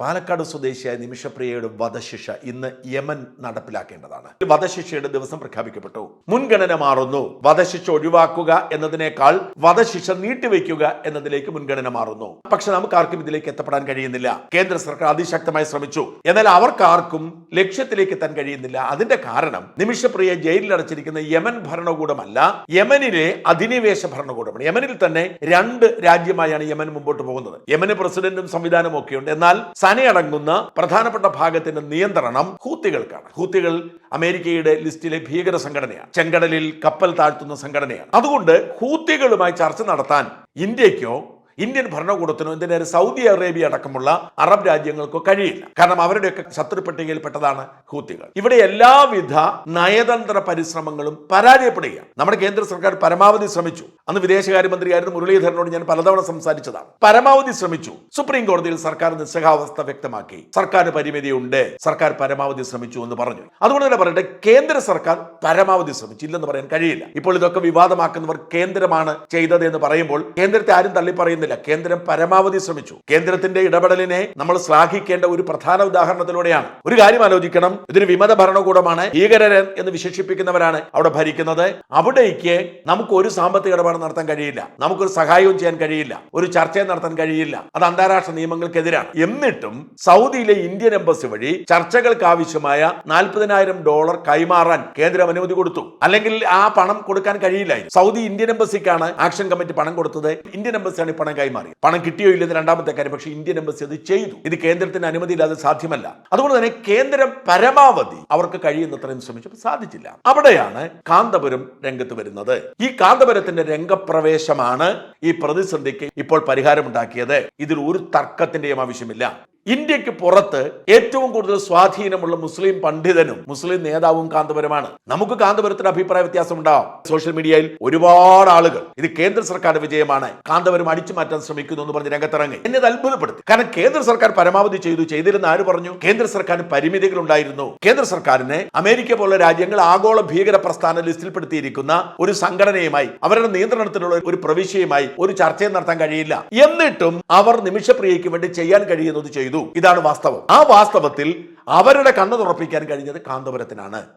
പാലക്കാട് സ്വദേശിയായ നിമിഷപ്രിയയുടെ വധശിക്ഷ ഇന്ന് യമൻ നടപ്പിലാക്കേണ്ടതാണ്. വധശിക്ഷയുടെ ദിവസം പ്രഖ്യാപിക്കപ്പെട്ടു. മുൻഗണന മാറുന്നു. വധശിക്ഷ ഒഴിവാക്കുക എന്നതിനേക്കാൾ വധശിക്ഷ നീട്ടിവെക്കുക എന്നതിലേക്ക് മുൻഗണന മാറുന്നു. പക്ഷെ നമുക്ക് ആർക്കും ഇതിലേക്ക് എത്തപ്പെടാൻ കഴിയുന്നില്ല. കേന്ദ്ര സർക്കാർ അതിശക്തമായി ശ്രമിച്ചു. എന്നാൽ അവർക്കാർക്കും ലക്ഷ്യത്തിലേക്ക് എത്താൻ കഴിയുന്നില്ല. അതിന്റെ കാരണം നിമിഷപ്രിയ ജയിലിൽ അടച്ചിരിക്കുന്ന യമൻ ഭരണകൂടമല്ല. യമനിലെ അധിനിവേശ ഭരണകൂടമാണ്. യമനിൽ തന്നെ രണ്ട് രാജ്യമായാണ് യമൻ മുമ്പോട്ട് പോകുന്നത്. യമന് പ്രസിഡന്റും സംവിധാനവും ഒക്കെയുണ്ട്. എന്നാൽ സന അടങ്ങുന്ന പ്രധാനപ്പെട്ട ഭാഗത്തിന്റെ നിയന്ത്രണം ഹൂത്തികൾക്കാണ്. ഹൂത്തികൾ അമേരിക്കയുടെ ലിസ്റ്റിലെ ഭീകര സംഘടനയാണ്. ചെങ്കടലിൽ കപ്പൽ താഴ്ത്തുന്ന സംഘടനയാണ്. അതുകൊണ്ട് ഹൂത്തികളുമായി ചർച്ച നടത്താൻ ഇന്ത്യക്കോ ഇന്ത്യൻ ഭരണകൂടത്തിനോ എന്തിനേറെ സൗദി അറേബ്യ അടക്കമുള്ള അറബ് രാജ്യങ്ങൾക്കോ കഴിയില്ല. കാരണം അവരുടെയൊക്കെ ശത്രു പട്ടികയിൽപ്പെട്ടതാണ് ഹൂത്തികൾ. ഇവിടെ എല്ലാവിധ നയതന്ത്ര പരിശ്രമങ്ങളും പരാജയപ്പെടുകയാണ്. നമ്മുടെ കേന്ദ്ര സർക്കാർ പരമാവധി ശ്രമിച്ചു. അന്ന് വിദേശകാര്യമന്ത്രിയായിരുന്നു മുരളീധരനോട് ഞാൻ പലതവണ സംസാരിച്ചതാണ്. പരമാവധി ശ്രമിച്ചു. സുപ്രീം കോടതിയിൽ സർക്കാർ നിസ്സഹാവസ്ഥ വ്യക്തമാക്കി. സർക്കാർ പരിമിതിയുണ്ട്. സർക്കാർ പരമാവധി ശ്രമിച്ചു എന്ന് പറഞ്ഞു. അതുകൊണ്ട് തന്നെ പറയട്ടെ കേന്ദ്ര സർക്കാർ പരമാവധി ശ്രമിച്ചില്ലെന്ന് പറയാൻ കഴിയില്ല. ഇപ്പോൾ ഇതൊക്കെ വിവാദമാക്കുന്നവർ കേന്ദ്രമാണ് ചെയ്തത് എന്ന് പറയുമ്പോൾ കേന്ദ്രത്തെ ആരും തള്ളി പറയുന്നില്ല കേന്ദ്രം പരമാവധി ശ്രമിച്ചു. കേന്ദ്രത്തിന്റെ ഇടപെടലിനെ നമ്മൾ ശ്ലാഘിക്കേണ്ട ഒരു പ്രധാന ഉദാഹരണത്തിലൂടെയാണ്. ഒരു കാര്യം ആലോചിക്കണം. ഇതിന് വിമത ഭരണകൂടമാണ്. ഭീകരരൻ എന്ന് വിശേഷിപ്പിക്കുന്നവരാണ് അവിടെ ഭരിക്കുന്നത്. അവിടേക്ക് നമുക്ക് ഒരു സാമ്പത്തിക ഇടപാട് നടത്താൻ കഴിയില്ല. നമുക്കൊരു സഹായവും ചെയ്യാൻ കഴിയില്ല. ഒരു ചർച്ചയും നടത്താൻ കഴിയില്ല. അത് അന്താരാഷ്ട്ര നിയമങ്ങൾക്കെതിരാണ്. എന്നിട്ടും സൗദിയിലെ ഇന്ത്യൻ എംബസി വഴി ചർച്ചകൾക്ക് ആവശ്യമായ നാൽപ്പതിനായിരം ഡോളർ കൈമാറാൻ കേന്ദ്രം അനുമതി കൊടുത്തു. അല്ലെങ്കിൽ ആ പണം കൊടുക്കാൻ കഴിയില്ല സൗദി ഇന്ത്യൻ എംബസിക്കാണ് ആക്ഷൻ കമ്മിറ്റി പണം കൊടുത്തത്. ഇന്ത്യൻ എംബസിയാണ് ഈ പണം കൈമാറി പണം കിട്ടിയോ ഇല്ലെന്ന് രണ്ടാമത്തെ കാര്യം പക്ഷേ ഇന്ത്യൻ എംബസി അത് ചെയ്തു. ഇത് കേന്ദ്രത്തിന് അനുമതി ഇല്ലാതെ സാധ്യമല്ല. അതുകൊണ്ട് തന്നെ കേന്ദ്രം പരമാവധി അവർക്ക് കഴിയുന്നത്രയും ശ്രമിച്ചപ്പോൾ സാധിച്ചില്ല. അവിടെയാണ് കാന്തപുരം രംഗത്ത് വരുന്നത്. ഈ കാന്തപുരത്തിന്റെ രംഗപ്രവേശമാണ് ഈ പ്രതിസന്ധിക്ക് ഇപ്പോൾ പരിഹാരമുണ്ടാക്കിയത്. ഇതിൽ ഒരു തർക്കത്തിന്റെയും ആവശ്യമില്ല. ഇന്ത്യയ്ക്ക് പുറത്ത് ഏറ്റവും കൂടുതൽ സ്വാധീനമുള്ള മുസ്ലിം പണ്ഡിതനും മുസ്ലിം നേതാവും കാന്തപുരമാണ്. നമുക്ക് കാന്തപുരത്തിന് അഭിപ്രായ വ്യത്യാസം ഉണ്ടാവും സോഷ്യൽ മീഡിയയിൽ ഒരുപാട് ആളുകൾ ഇത് കേന്ദ്ര സർക്കാർ വിജയമാണ് കാന്തപുരം അടിച്ചു മാറ്റാൻ ശ്രമിക്കുന്നു എന്ന് പറഞ്ഞ് രംഗത്തിറങ്ങി. എന്നെ അത് അത്ഭുതപ്പെടുത്തി. കാരണം കേന്ദ്ര സർക്കാർ പരമാവധി ചെയ്തു ചെയ്തിരുന്ന ആര് പറഞ്ഞു? കേന്ദ്ര സർക്കാരിന് പരിമിതികൾ ഉണ്ടായിരുന്നു. കേന്ദ്ര സർക്കാരിന് അമേരിക്ക പോലുള്ള രാജ്യങ്ങൾ ആഗോള ഭീകര പ്രസ്ഥാന ലിസ്റ്റിൽപ്പെടുത്തിയിരിക്കുന്ന ഒരു സംഘടനയുമായി അവരുടെ നിയന്ത്രണത്തിലുള്ള ഒരു പ്രവിശ്യയുമായി ഒരു ചർച്ചയും നടത്താൻ കഴിയില്ല. എന്നിട്ടും അവർ നിമിഷപ്രിയയ്ക്ക് വേണ്ടി ചെയ്യാൻ കഴിയുന്നത് ചെയ്തു. ഇതാണ് വാസ്തവം. ആ വാസ്തവത്തിൽ അവരുടെ കണ്ണു തുറപ്പിക്കാൻ കഴിഞ്ഞത് കാന്തപുരത്തിനാണ്.